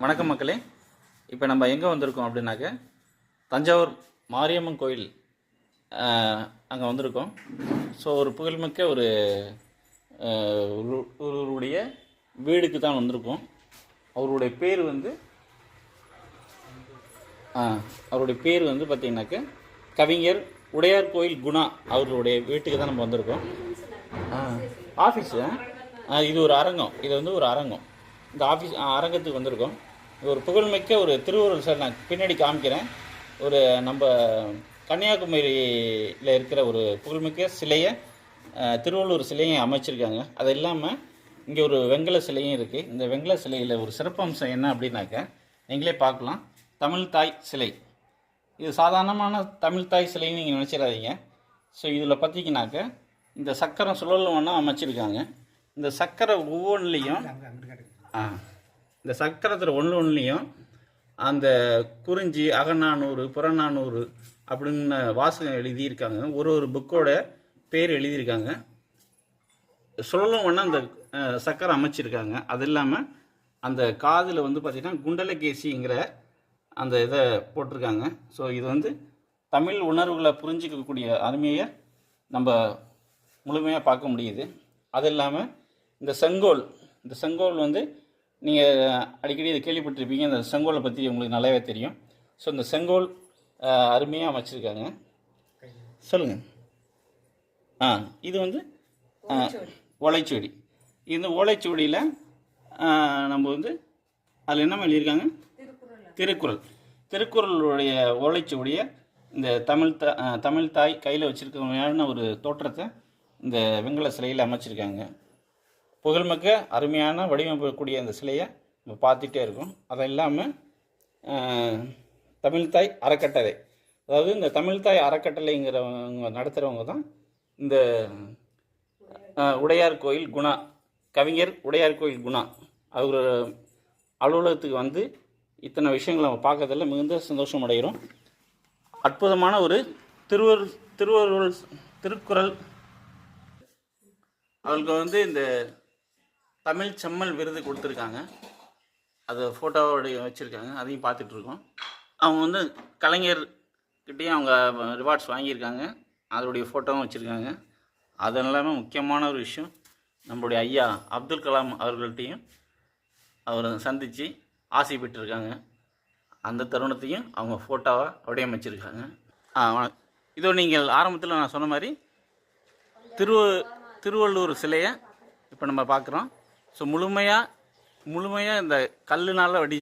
வணக்கம் மக்களே. இப்போ நம்ம எங்கே வந்திருக்கோம் அப்படின்னாக்க தஞ்சாவூர் மாரியம்மன் கோயில் அங்கே வந்திருக்கோம். ஸோ ஒரு புகழ்மிக்க ஒரு ஒருவருடைய வீடுக்கு தான் வந்திருக்கோம். அவருடைய பேர் வந்து அவருடைய பேர் வந்து பார்த்திங்கனாக்க கவிஞர் உடையார் கோயில் குணா அவருடைய வீட்டுக்கு தான் நம்ம வந்திருக்கோம். ஆஃபீஸு இது ஒரு அரங்கம். இது வந்து ஒரு அரங்கம். இந்த ஆஃபீஸ் ஆ, அரங்கத்துக்கு வந்திருக்கோம். ஒரு புகழ்மிக்க ஒரு திருவள்ளுவர் சார் நான் பின்னாடி காமிக்கிறேன். ஒரு நம்ம கன்னியாகுமரியில் இருக்கிற ஒரு புகழ்மிக்க சிலையை ஆ, திருவள்ளுவர் சிலையை அமைச்சிருக்காங்க. அது இல்லாமல் இங்கே ஒரு வெங்கல சிலையும் இருக்குது இந்த வெங்கல சிலையில் ஒரு சிறப்பம்சம் என்ன அப்படின்னாக்க நீங்களே பார்க்கலாம். தமிழ் தாய் சிலை. இது சாதாரணமான தமிழ் தாய் சிலைன்னு நீங்கள் நினச்சிடாதீங்க. ஸோ இதில் பார்த்தீங்கன்னாக்க இந்த சக்கரம் சுழலும் அமைச்சிருக்காங்க. இந்த சக்கரை ஒவ்வொன்றுலேயும் ஆ. இந்த சக்கரத்தில் ஒன்று ஒன்றுலையும் அந்த குறிஞ்சி அகநானூறு புறநானூறு அப்படின்னு வாசகம் எழுதியிருக்காங்க. ஒரு ஒரு புக்கோட பேர் எழுதியிருக்காங்க. சுழலும் ஒன்றா அந்த சக்கரை அமைச்சிருக்காங்க. அது இல்லாமல் அந்த காதில் வந்து பார்த்திங்கன்னா குண்டலகேசிங்கிற அந்த இதை போட்டிருக்காங்க. ஸோ இது வந்து தமிழ் உணர்வுகளை புரிஞ்சிக்கக்கூடிய அருமையை நம்ம முழுமையாக பார்க்க முடியுது. அது இல்லாமல் இந்த செங்கோல் இந்த செங்கோல் வந்து நீங்கள் அடிக்கடி இதை கேள்விப்பட்டிருப்பீங்க. இந்த செங்கோலை பற்றி உங்களுக்கு நல்லாவே தெரியும். ஸோ இந்த செங்கோல் அருமையாக அமைச்சிருக்காங்க சொல்லுங்கள் ஆ இது வந்து ஓலைச்சுவடி. இந்த ஓலைச்சுவடியில் நம்ம வந்து அதில் என்ன எழுதியிருக்காங்க? திருக்குறள். திருக்குறளுடைய ஓலைச்சுவடியை இந்த தமிழ் த தமிழ் தாய் கையில் வச்சுருக்கமையான ஒரு தோற்றத்தை இந்த வெங்கல சிலையில் அமைச்சிருக்காங்க. புகழ்மிக்க அருமையான வடிவமைக்கக்கூடிய அந்த சிலையை நம்ம பார்த்துட்டே இருக்கோம். அது இல்லாமல் தமிழ்தாய் அறக்கட்டளை. அதாவது இந்த தமிழ்தாய் அறக்கட்டளைங்கிறவங்க நடத்துகிறவங்க தான் இந்த உடையார் கோயில் குணா கவிஞர் உடையார் கோயில் குணா அவர் அலுவலகத்துக்கு வந்து இத்தனை விஷயங்களை நம்ம பார்க்கறதுல மிகுந்த சந்தோஷம் அடைகிறோம் அற்புதமான ஒரு திருவர் திருவருள் திருக்குறள். அவங்களுக்கு வந்து இந்த தமிழ் செம்மல் விருது கொடுத்துருக்காங்க. அது ஃபோட்டோவோடைய வச்சுருக்காங்க. அதையும் பார்த்துட்ருக்கோம். அவங்க வந்து கலைஞர்கிட்டையும் அவங்க ரிவார்ட்ஸ் வாங்கியிருக்காங்க. அதோடைய ஃபோட்டோவும் வச்சுருக்காங்க. அதெல்லாமே முக்கியமான ஒரு விஷயம். நம்மளுடைய ஐயா அப்துல் கலாம் அவர்கள்ட்டையும் அவரை சந்தித்து ஆசை பெற்றிருக்காங்க. அந்த தருணத்தையும் அவங்க ஃபோட்டோவை வடிவமைச்சிருக்காங்க. ஆ இதோ நீங்கள் ஆரம்பத்தில் நான் சொன்ன மாதிரி திருவ திருவள்ளூர் சிலையை இப்போ நம்ம பார்க்குறோம். ஸோ முழுமையாக முழுமையாக இந்த கல்லுனால் வடி